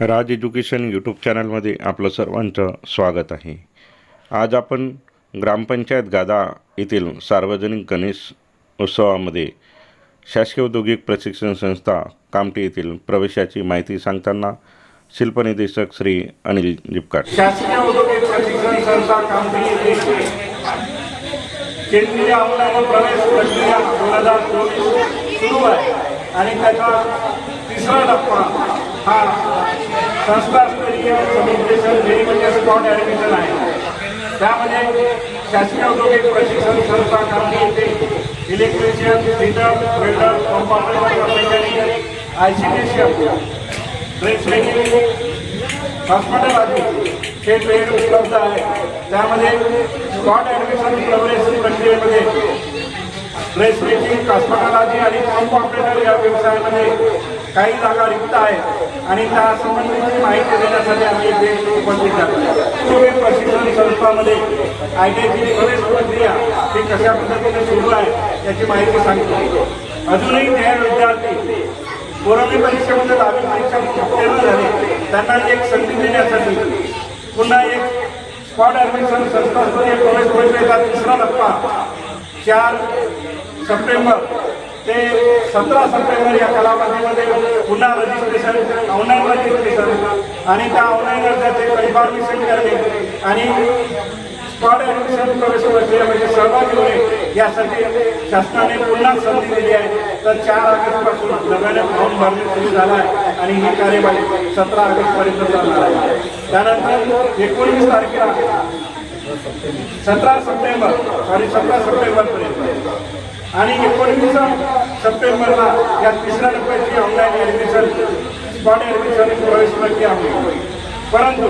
राज education YouTube चॅनलमध्ये आपलं सर्वांचं स्वागत आहे. आज आपण ग्रामपंचायत गादा येथील सार्वजनिक गणेश उत्सवामध्ये शासकीय औद्योगिक प्रशिक्षण संस्था कामठी येथील प्रवेशाची माहिती सांगताना शिल्पनिदेशक श्री अनिल जिपकाट शासकीय औद्योगिक प्रशिक्षण संस्था कामगिरी येथे केंद्रीय प्रवेश प्रक्रिया दोन हजार चोवीस सुरू आहे. आणि त्याचा तिसरा टप्पा हा संस्थास्तरीय समुपदेशन जे म्हणजे स्पॉट ॲडमिशन आहे. त्यामध्ये शासकीय औद्योगिक प्रशिक्षण संस्था कामगिरी येथे electrician fitter welder pump operator mechanic आयसीटीशियन dress making hospital आदी हे ट्रेड उपलब्ध आहे. त्यामध्ये स्पॉट ॲडमिशन प्रवेश प्रक्रियेमध्ये ड्रेस मेकिंग हॉस्पिटल आदी आणि पंप ऑपरेटर या व्यवसायामध्ये काही जागा रिक्त आहेत. आणि त्या संबंधीची माहिती देण्यासाठी आम्ही इथे उपस्थित आहोत. प्रशिक्षण संस्थामध्ये आय टी आयची प्रवेश प्रक्रिया ही कशा पद्धतीने सुरू आहे याची माहिती सांगतो. अजूनही ते विद्यार्थी कोरोना परीक्षेमध्ये दहावी परीक्षा उत्तीर्ण झाले त्यांना एक संधी देण्यासाठी पुन्हा एक स्पॉट ॲडमिशन संस्थास्तरीय प्रवेश प्रक्रियेचा तिसरा टप्पा चार सप्टेंबर ते सतरा सप्टेंबर या कालावधीमध्ये पुन्हा रजिस्ट्रेशन ऑनलाईन रजिस्ट्रेशन आणि त्या ऑनलाईन अर्जाचे कन्फर्मेशन करणे आणि स्पॉट ॲडमिशन प्रवेश प्रक्रियेमध्ये सहभागी होणे यासाठी शासनाने पुन्हा संधी दिली आहे. तर चार ऑगस्टपासून नव्याने फॉर्म भरणे सुरू झाला आहे आणि ही कार्यवाही सतरा ऑगस्टपर्यंत चालणार आहे. त्यानंतर एकोणीस तारखेला सतरा सप्टेंबर सॉरी सतरा सप्टेंबरपर्यंत. आणि एकोणीस सप्टेंबरला या तिसऱ्या टप्प्याची ऑनलाईन ॲडमिशन स्पॉट ॲडमिशन प्रवेश प्रक्रिया होईल परंतु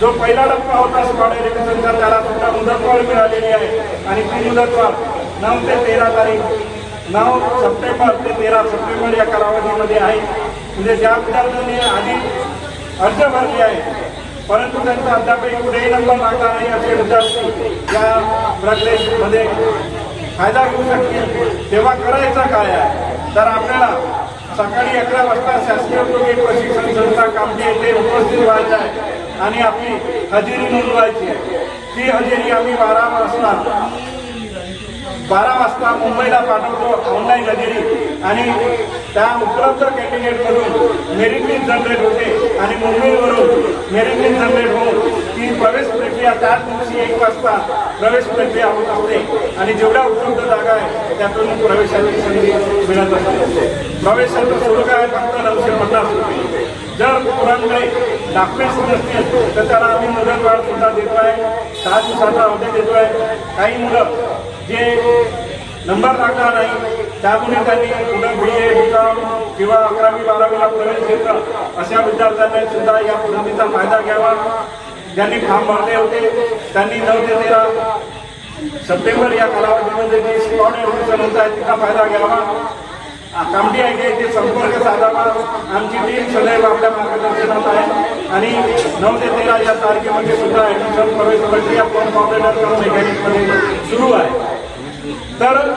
जो पहिला टप्पा होता स्पॉट ॲडमिशनचा त्याला सुद्धा मुदतवाढ मिळालेली आहे. आणि ती मुदतवाढ नऊ ते तेरा तारीख नऊ सप्टेंबर ते तेरा सप्टेंबर या कालावधीमध्ये आहे. म्हणजे ज्या विद्यार्थ्यांनी आधी अर्ज भरले आहे परंतु त्यांचा अद्यापही कुठेही नंबर लागला नाही असे विद्यार्थी या प्रक्रियेमध्ये फायदा घेऊ शकतील तेव्हा करायचा काय आहे? तर आपल्याला सकाळी अकरा वाजता शासकीय औद्योगिक प्रशिक्षण संस्था कामठी येथे उपस्थित व्हायचं आहे. आणि आपली हजेरी नोंदवायची आहे. ती हजेरी आम्ही बारा वाजता बारा वाजता मुंबईला पाठवतो ऑनलाईन हजेरी. आणि त्या उपलब्ध कॅन्डिडेटमधून मेरिट लिस्ट जनरेट होते. आणि मुंबईवरून मेरिट लिस्ट जनरेट होऊन ती प्रवेश प्रक्रिया त्याच दिवशी एक वाजता प्रवेश प्रक्रिया होत असते. आणि जेवढ्या उपलब्ध जागा आहे त्यातून प्रवेशाची संधी मिळत असते. प्रवेशाचं शुल्क आहे फक्त नऊशे पन्नास रुपये. जर पुरांकडे डॉक्युमेंट्स नसतील तर त्याला आम्ही मुदतवाढ सुद्धा देतो आहे सहा दिवसाचा अवधी देतो आहे काही मुलं जे नंबर लागणार नाही त्यामुळे त्यांनी पुढे बी ए बी कॉम किंवा अकरावी बारावीला प्रवेश घेतला अशा विद्यार्थ्यांनी सुद्धा या पद्धतीचा फायदा घ्यावा. ज्यांनी फॉर्म भरले होते त्यांनी नऊ ते तेरा सप्टेंबर या कालावधीमध्ये जी स्पॉट आहे तिचा फायदा घ्यावा. कामठी आहे की ते संपर्क साधावा. आमची टीम सदैव आपल्या मार्गदर्शनात आहे. आणि नऊ ते तेरा या तारखेमध्ये सुद्धा ॲडमिशन प्रवेश प्रक्रिया फॉर्म ऑपरेटर मेकॅनिकमध्ये सुरू आहे. तर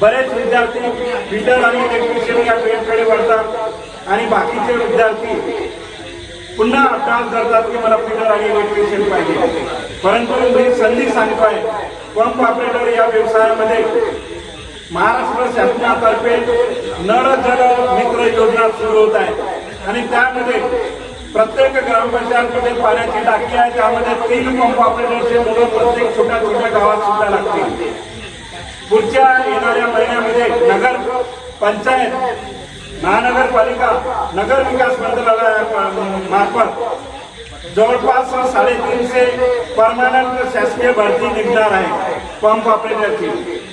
बरेच विद्यार्थी फिल्टर आणि इलेक्ट्रिशियन या ट्रेडकडे वळतात. आणि बाकीचे विद्यार्थी पुन्हा त्रास करतात की मला फिल्टर आणि इलेक्ट्रिशियन पाहिजे. परंतु मी संधी सांगतोय पंप ऑपरेटर या व्यवसायामध्ये महाराष्ट्र शासनातर्फे नळ जल मित्र योजना सुरू होत आहे. आणि त्यामध्ये प्रत्येक ग्रामपंचायतमध्ये पाण्याची टाकी आहे त्यामध्ये तीन पंप ऑपरेटरचे मुलं प्रत्येक छोट्या छोट्या गावात सुद्धा लागतील. पुढच्या येणाऱ्या महिन्यामध्ये नगर पंचायत महानगरपालिका नगर विकास मंत्रालया मार्फत जवळपास साडेतीनशे परमानंट शासकीय भरती निघणार आहे. पंप ऑपरेटरची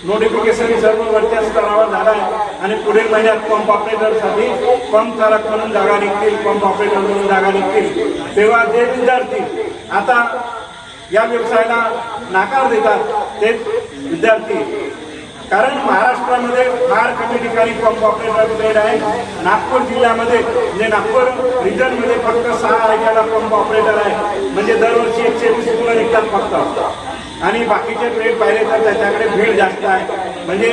नोटिफिकेशन सर्व वरच्या स्तरावर झालं आहे. आणि पुढील महिन्यात पंप ऑपरेटरसाठी पंप चालक म्हणून जागा निघतील पंप ऑपरेटर म्हणून जागा निघतील. तेव्हा जे विद्यार्थी आता या व्यवसायाला नाकार देतात तेच विद्यार्थी कारण महाराष्ट्रामध्ये फार कमी ठिकाणी पंप ऑपरेटर आहे नागपूर जिल्ह्यामध्ये म्हणजे नागपूर रिजनमध्ये फक्त सहा राज्याला पंप ऑपरेटर आहे. म्हणजे दरवर्षी एकशे वीस मुलं निघतात फक्त. आणि बाकीचे ट्रेड पाहिले तर त्याच्याकडे भीड जास्त आहे. म्हणजे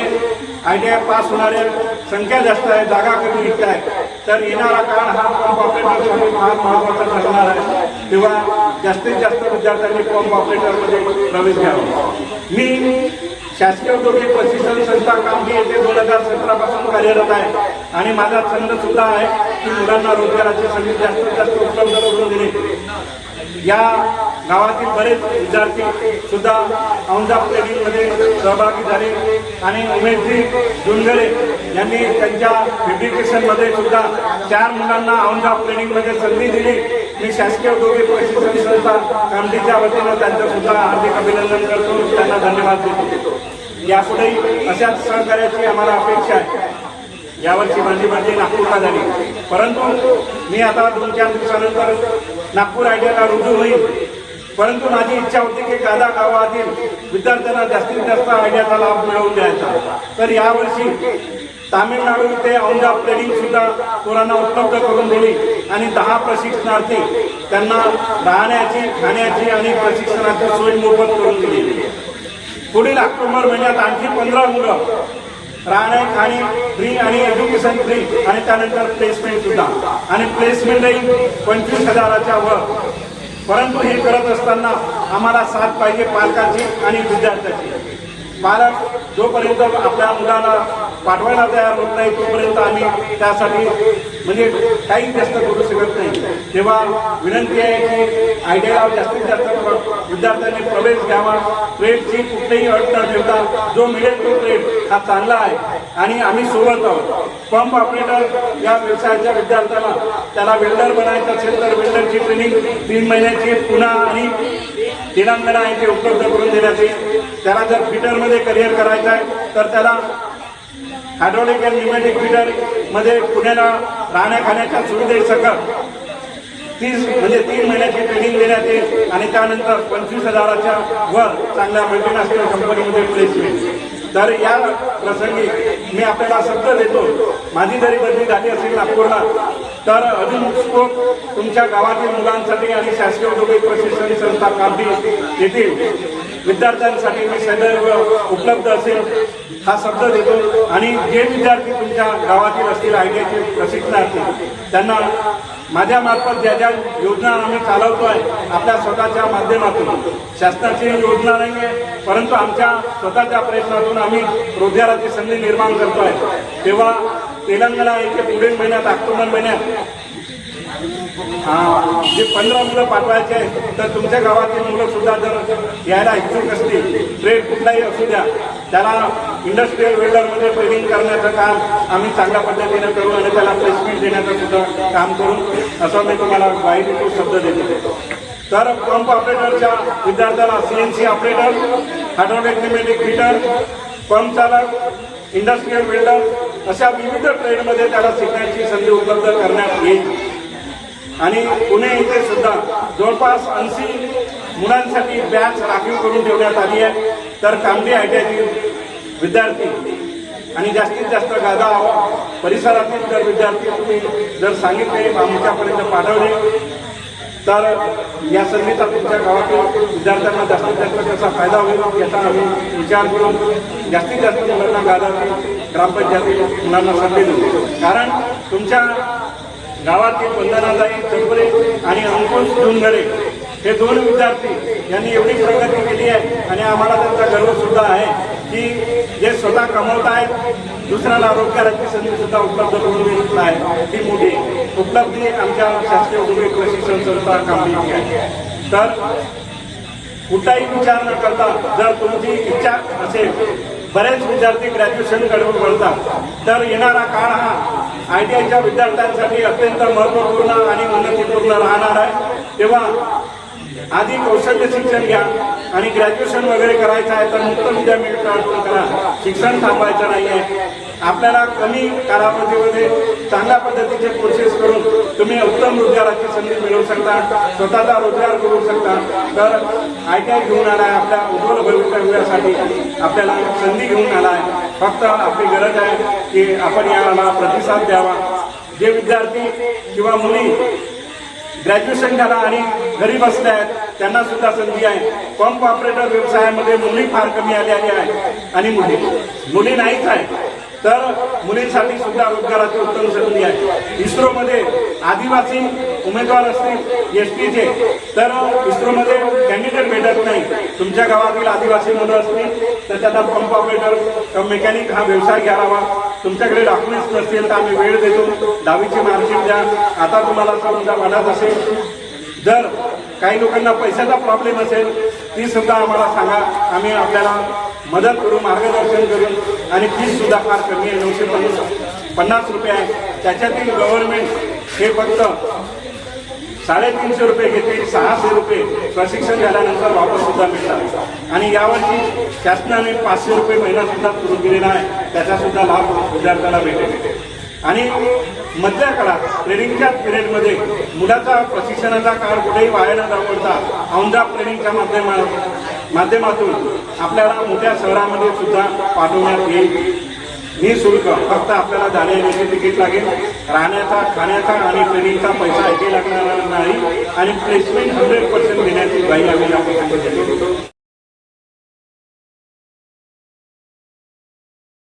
आय टी आय पास होणाऱ्या संख्या जास्त आहे जागा कमी निघत आहे. तर येणारा काळ हा पंप ऑपरेटरसाठी फार महत्त्वाचा ठरणार आहे. तेव्हा जास्तीत जास्त विद्यार्थ्यांनी पंप ऑपरेटरमध्ये प्रवेश घ्यावा. मी शासकीय औद्योगिक प्रशिक्षण संस्था कामठी येथे दोन हजार सतरा पासून कार्यरत आहे. आणि माझा छंद सुद्धा आहे की मुलांना रोजगाराची संधी जास्तीत जास्त उपलब्ध करून देणे या गावातील बरेच विद्यार्थी सुद्धा औंजा मध्ये सहभागी झाले. आणि उमेशजी जुनगरे यांनी त्यांच्या मध्ये सुद्धा चार मुलांना औंजा मध्ये संधी दिली. मी शासकीय उद्योगी प्रशिक्षण संस्था कामटीच्या वतीनं त्यांचं सुद्धा हार्दिक अभिनंदन करतो. त्यांना धन्यवाद देतो. यापुढेही अशाच सहकार्याची आम्हाला अपेक्षा आहे. यावर्षी माझी बदली नागपूरला झाली. परंतु मी आता दोन चार दिवसानंतर नागपूर आयडियाला रुजू होईल. परंतु माझी इच्छा होती की गादा गावातील विद्यार्थ्यांना जास्तीत जास्त आयडियाचा लाभ मिळवून द्यायचा तर यावर्षी तामिळनाडू ते औंजा ट्रेनिंग सुद्धा पोरांना उपलब्ध करून दिली आणि दहा प्रशिक्षणार्थी त्यांना राहण्याची खाण्याची आणि प्रशिक्षणाची सोय मोफत करून दिली. पुढील ऑक्टोबर महिन्यात आणखी पंधरा मुलं राहणे खाणे फ्री आणि एज्युकेशन फ्री आणि त्यानंतर प्लेसमेंट सुद्धा. आणि प्लेसमेंटही पंचवीस हजाराच्या वर. परंतु हे करत असताना आम्हाला साथ पाहिजे पालकाची आणि विद्यार्थ्याची. पालक जोपर्यंत आपल्या मुलाला पाठवायला तयार होत नाही तोपर्यंत आम्ही त्यासाठी म्हणजे काही जास्त करू शकत नाही. तेव्हा विनंती आहे की आयडियाला जास्तीत जास्त विद्यार्थ्यांनी प्रवेश घ्यावा. ट्रेडची कुठलीही अट न ठेवता जो मिळेल तो ट्रेड हा चांगला आहे आणि आम्ही सोबत आहोत. पंप ऑपरेटर या व्यवसायाच्या विद्यार्थ्याला त्याला वेल्डर बनायचं असेल तर वेल्डरची ट्रेनिंग तीन महिन्याची पुन्हा आणि तेलंगणा येथे उपलब्ध करून देण्यात येईल. त्याला जर फिटरमध्ये करिअर करायचं आहे तर त्याला हायड्रॉलिक अँड न्युमॅटिक फिटरमध्ये पुण्याला राहण्या खाण्याच्या सुविधेसकट तीस म्हणजे तीन महिन्याची ट्रेनिंग देण्यात येईल आणि त्यानंतर पंचवीस हजाराच्या वर चांगल्या मल्टीनॅशनल कंपनीमध्ये प्लेसमेंट तर या प्रसंगी मी आपल्याला शब्द देतो. माझी जरी बदली झाली असेल नागपूरला तर अजून स्कोप तुमच्या गावातील मुलांसाठी आणि शासकीय औद्योगिक प्रशिक्षण संस्था कामठी येतील. विद्यार्थ्यांसाठी मी सदैव उपलब्ध असेल हा शब्द देतो. आणि जे विद्यार्थी तुमच्या गावातील असतील आयटीआयचे प्रशिक्षणार्थी त्यांना माझ्यामार्फत ज्या ज्या योजना आम्ही चालवतो आहे आपल्या स्वतःच्या माध्यमातून. शासनाची योजना नाही आहे परंतु आमच्या स्वतःच्या प्रयत्नातून आम्ही रोजगाराची संधी निर्माण करतो आहे तेव्हा तेलंगणा येथे पुढील महिन्यात ऑक्टोबर महिन्यात जे पंधरा मुलं पाठवायचे आहेत तर तुमच्या गावातील मुलं सुद्धा जर यायला इच्छुक असतील ट्रेड कुठलाही असू द्या त्याला इंडस्ट्रीयल वेल्डरमध्ये ट्रेनिंग करण्याचं काम आम्ही चांगल्या पद्धतीने करू आणि त्याला प्लेसमेंट देण्याचं सुद्धा काम करू असं मी तुम्हाला ग्वाही शब्द देतो. तर पंप ऑपरेटरच्या विद्यार्थ्याला CNC operator hydraulic pneumatic fitter pump चालक इंडस्ट्रीयल बिल्डर अशा विविध ट्रेडमध्ये त्याला शिकण्याची संधी उपलब्ध करण्यात येईल. आणि पुणे इथे सुद्धा जवळपास ऐंशी मुलांसाठी बॅच राखीव करून ठेवण्यात आली आहे तर कामडी आयटीआयतील विद्यार्थी आणि जास्तीत जास्त गादा परिसरातील जर विद्यार्थी तुम्ही जर सांगितले आमच्यापर्यंत पाठवले तर या संधीचा तुमच्या गावातील विद्यार्थ्यांना जास्तीत जास्त त्याचा फायदा होईल याचा आम्ही विचार करून जास्तीत जास्त मुलांना गादा ग्रामपंचायतीत मुलांना संधी देऊ. कारण तुमच्या गावातील वंदनाताई चंपरे आणि अंकुश डोंगरे हे दोन विद्यार्थी यांनी एवढी प्रगती केली आहे आणि आम्हाला त्यांचा गर्व सुद्धा आहे की जे स्वतः कमवत आहेत दुसऱ्याला रोजगाराची संधी सुद्धा उपलब्ध करून देत आहे ही मोठी उपलब्धी आमच्या शासकीय उद्योग प्रशिक्षण संस्था कामगिरी आहे. तर कुठलाही विचार न करता जर तुमची इच्छा असेल बरेच विद्यार्थी ग्रॅज्युएशनकडे वळतात. तर येणारा काळ हा आय टी आयच्या विद्यार्थ्यांसाठी अत्यंत महत्त्वपूर्ण आणि उन्नतीपूर्ण राहणार आहे. तेव्हा आधी कौशल्य शिक्षण घ्या आणि ग्रॅज्युएशन वगैरे करायचं आहे तर मुक्त विद्यापीठातून करा. शिक्षण थांबवायचं नाही आहे आपल्याला कमी कालावधीमध्ये चांगल्या पद्धतीचे कोर्सेस करून तुम्ही उत्तम रोजगाराची संधी मिळवू शकता स्वतःचा रोजगार करू शकता. तर आय टी आय घेऊन आला आहे आपल्या उज्ज्वल भविष्यासाठी आपल्याला संधी घेऊन आला आहे फक्त आपली गरज आहे की आपण याला प्रतिसाद द्यावा. जे विद्यार्थी किंवा मुली ग्रॅज्युएशन झाला आणि घरी बसल्या आहेत त्यांना सुद्धा संधी आहे. पंप ऑपरेटर व्यवसायामध्ये मुली फार कमी आलेली आहे. आणि मुली मुली नाहीच आहे तर मुलींसाठी सुद्धा रोजगाराची उत्तम संधी आहे. इस्रोमध्ये आदिवासी उमेदवार असतील एस टीचे तर इस्रोमध्ये कॅन्डिडेट भेटत नाही. तुमच्या गावातील आदिवासी मुलं असतील तर त्यांना पंप ऑपरेटर मेकॅनिक हा व्यवसाय घ्यावा. तुमच्याकडे डॉक्युमेंट्स नसतील तर आम्ही वेळ देतो. दहावीची मार्कशीट द्या. आता तुम्हाला समजा वाटत असेल जर काही लोकांना पैशाचा प्रॉब्लेम असेल ती सुद्धा आम्हाला सांगा. आम्ही आपल्याला मदत करू मार्गदर्शन करून आणि फीस सुद्धा फार कमी आहे नऊशे पन्नास पन्नास रुपये आहे. त्याच्यातील गव्हर्नमेंट हे फक्त साडेतीनशे रुपये घेते सहाशे रुपये प्रशिक्षण झाल्यानंतर वापस सुद्धा मिळतात. आणि यावर्षी शासनाने पाचशे रुपये महिना सुद्धा सुरू केलेला आहे. त्याचा सुद्धा लाभ विद्यार्थ्याला भेटेल आणि मधल्या काळात ट्रेनिंगच्या पिरियडमध्ये मुलाचा प्रशिक्षणाचा काळ कुठेही वाया न दाखवता औंधा ट्रेनिंगच्या माध्यमात माध्यमातून आपल्याला मोठ्या शहरामध्ये सुद्धा पाठवण्यात येईल. निशुल्क फक्त आपल्याला जाण्या येण्याचे तिकीट लागेल. राहण्याचा खाण्याचा आणि ट्रेनिंगचा पैसा एकही लागणार नाही. आणि प्लेसमेंट हंड्रेड पर्सेंट देण्याची ग्वाही आम्ही या देतो.